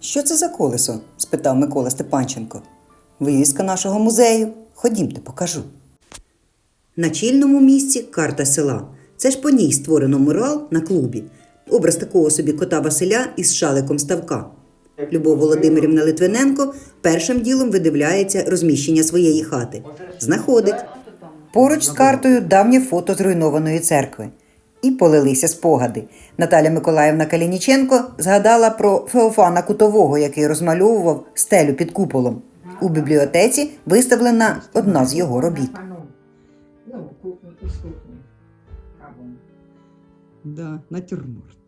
Що це за колесо? спитав Микола Степанченко. Вивіска нашого музею. Ходімте, покажу. На чільному місці карта села. Це ж по ній створено мурал на клубі. Образ такого собі кота Василя із шаликом ставка. Любов Володимирівна Литвиненко першим ділом видивляється розміщення своєї хати. Знаходить. Поруч з картою давнє фото зруйнованої церкви. І полилися спогади. Наталя Миколаївна Калініченко згадала про Феофана Кутового, який розмальовував стелю під куполом. У бібліотеці виставлена одна з його робіт. Ну. Да, натюрморт.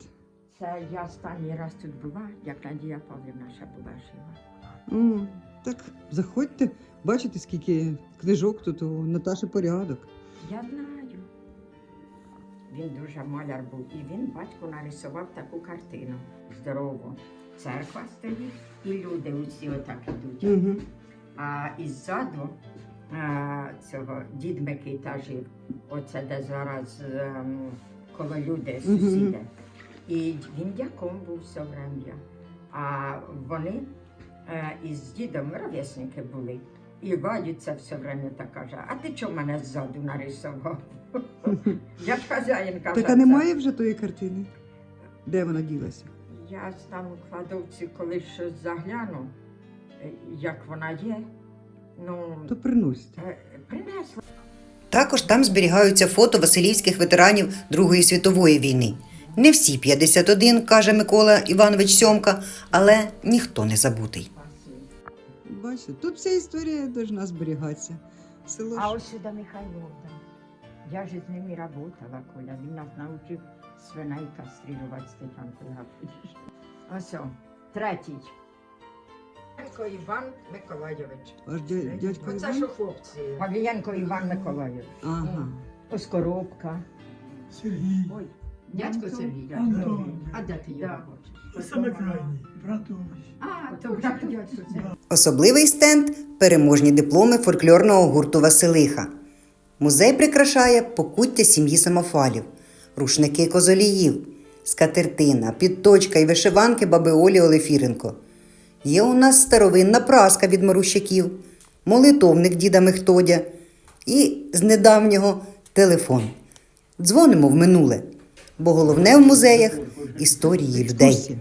Це я останній раз тут була, як Надія Павлівна ще була жива. М, Так, заходьте, бачите, скільки книжок тут у Наташі порядок. Я знаю. Він дуже маляр був, і він батько нарисував таку картину здорову. Церква стоїть, і люди усі отак ідуть. Угу. А іззаду а, цього дід Микита жив, оце де зараз ем, коло люди сусіди. І він дяком був все врем'я. А вони е, із дідом ровесники були. І Вадю все время так каже, а ти чого мене ззаду нарисував? Я ж хазяїнка. Так а немає вже тої картини? Де вона ділася? Я там у кладовці колись щось загляну, як вона є. Ну, То приносьте. Е, Принесла. Також там зберігаються фото василівських ветеранів Другої світової війни. Не всі 51, каже Микола Іванович Сьомка, але ніхто не забутий. Бачите, тут вся історія повинна зберігатися. Село А ось сюди Михайловна. Я ж з ними працювала, Коля. Він нас навчив свиней кастрирувати Степанку Гафудіш. Ось, о, третій. Павієнко Іван Миколайович. Ваш дя- дядько Оце Іван? що хлопці. Павієнко Іван Миколайович. Ага. Ось коробка. Сергій, Ой, дядько Сергій. Антон. А де ти його Да. Саме крайній, братович. А, то Особливий стенд переможні дипломи фольклорного гурту Василиха. Музей прикрашає покуття сім'ї самофалів, рушники козоліїв, скатертина, підточка і вишиванки баби Олі Олефіренко. Є у нас старовинна праска від марущаків, молитовник діда Мехтодя і з недавнього телефон. Дзвонимо в минуле, бо головне в музеях історії людей.